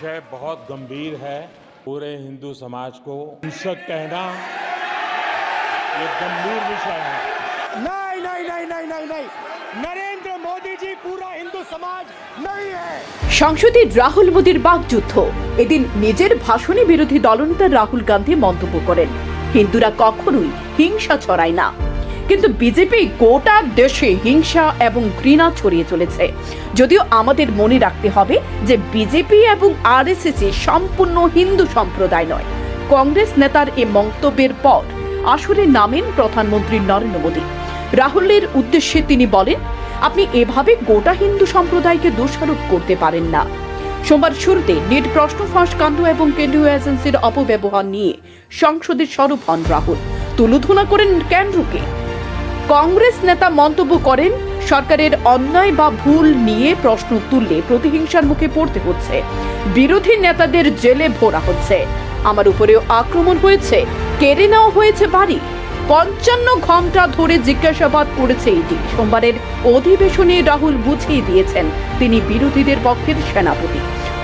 विषय बहुत गंभीर है पूरे हिंदू समाज को हिंसक कहना ये गंभीर विषय है नहीं नहीं नहीं नहीं नहीं नहीं नरेंद्र मोदी जी पूरा हिंदू समाज नहीं है সংসদে রাহুল মোদীর বাকযুদ্ধ এদিন নিজের ভাষণে বিরোধী দলনেতা রাহুল গান্ধী মন্তব্য করেন হিন্দুরা কখনোই হিংসা ছড়ায় না কিন্তু বিজেপি গোটা দেশে হিংসা এবং ঘৃণা ছড়িয়ে চলেছে। যদিও আমাদের মনে রাখতে হবে যে বিজেপি এবং আরএসএস সম্পূর্ণ হিন্দু সম্প্রদায় নয়। কংগ্রেস নেতার এ মন্তব্যের পর আসরে নামেন প্রধানমন্ত্রী নরেন্দ্র মোদী। রাহুলের উদ্দেশ্যে তিনি বলেন, আপনি এভাবে গোটা হিন্দু সম্প্রদায়কে দোষারোপ করতে পারেন না। সোমবার শুরুতে নেট প্রশ্ন ফাঁস কাণ্ড এবং কেন্দ্রীয় এজেন্সির অপব্যবহার নিয়ে সংসদের স্বরূপ হন রাহুল। তুলোধনা করেন কেন্দ্রকে। কংগ্রেস নেতা মন্তব্য করেন, সরকারের অন্যায় বা ভুল নিয়ে প্রশ্ন তুললে প্রতিহিংসার মুখে পড়তে হচ্ছে। বিরোধী নেতাদের জেলে ভরা হচ্ছে। আমার উপরেও আক্রমণ হয়েছে, কেড়ে নেওয়া হয়েছে বাড়ি। পঞ্চান্ন ঘণ্টা ধরে জিজ্ঞাসাবাদ করেছে এটি সোমবারের অধিবেশনে রাহুল বুঝিয়ে দিয়েছেন, তিনি বিরোধীদের পক্ষের সেনাপতি।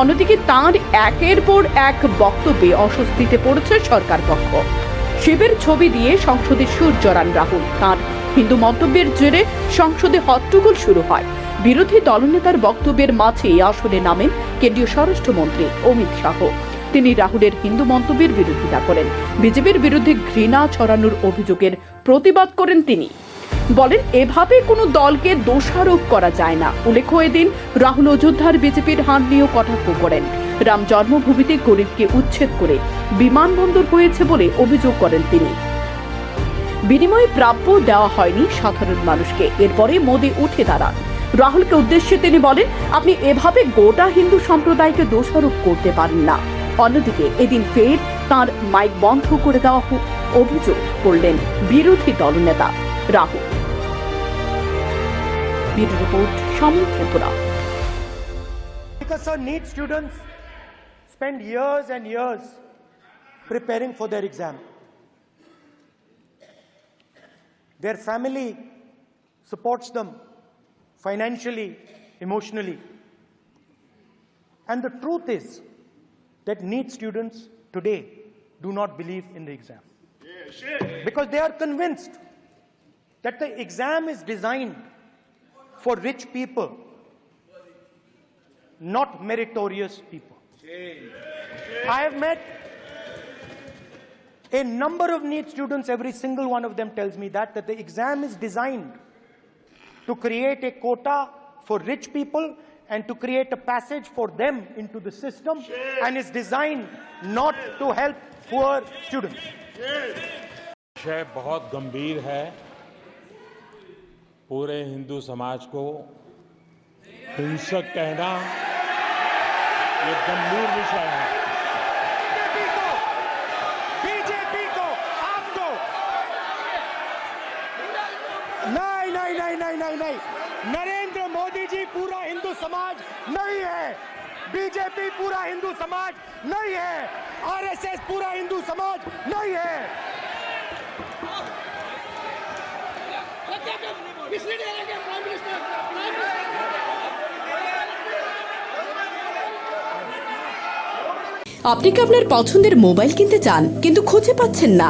অন্যদিকে তাঁর একের পর এক বক্তব্যে অস্বস্তিতে পড়েছে সরকার পক্ষ। শিবের ছবি দিয়ে সংসদে সুর জড়ান রাহুল। তাঁর হিন্দু মন্তব্যের জেরে সংসদে হট্টগোল শুরু হয়। বিরোধী দলনেতার বক্তব্যের মাঝেই আসনে নামেন কেন্দ্রীয় স্বরাষ্ট্রমন্ত্রী অমিত শাহ। তিনি রাহুলের হিন্দু মন্তব্যের বিরোধিতা করেন। বিজেপির বিরুদ্ধে ঘৃণা ছড়ানোর অভিযোগের প্রতিবাদ করেন তিনি। বলেন, এভাবে কোনো দলকে দোষারোপ করা যায় না। উল্লেখ্য, এদিন রাহুল অযোধ্যার বিজেপির হার নিয়েও কটাক্ষ করেন। রাম জন্মভূমিতে গরিবকে উচ্ছেদ করে বিমানবন্দর হয়েছে বলে অভিযোগ করেন তিনি। বিনিময়ে প্রাপ্য দেওয়া হয়নি সাধারণ মানুষকে। এরপরে মোদী উঠে দাঁড়ান। রাহুলকে উদ্দেশ্যে তিনি বলেন আপনি এভাবে গোটা হিন্দু সম্প্রদায়কে দোষারোপ করতে পারেন না। অন্যদিকে এদিন ফের তার মাইক বন্ধ করে দেওয়া হো- অভিযোগ করলেন বিরোধী দলনেতা রাহুল। ব্যুরো রিপোর্ট সময় Tripura. Because sir, NEET students. Their family supports them financially, emotionally. And the truth is that NEET students today do not believe in the exam. Because they are convinced that the exam is designed for rich people, not meritorious people. I have met a number of NEET students, every single one of them tells me that, that the exam is designed to create a quota for rich people and to create a passage for them into the system and is designed not to help poor students. विषय बहुत गंभीर है पूरे हिंदू समाज को हिंसक कहना ये गंभीर विषय है नहीं नहीं नहीं नहीं नहीं नहीं नरेंद्र मोदी जी पूरा हिंदू समाज नहीं है बीजेपी पूरा हिंदू समाज नहीं है आरएसएस पूरा हिंदू समाज नहीं है misleading again, Prime Minister. Prime Minister. আপনি কি আপনার পছন্দের মোবাইল কিনতে চান কিন্তু খুঁজে পাচ্ছেন না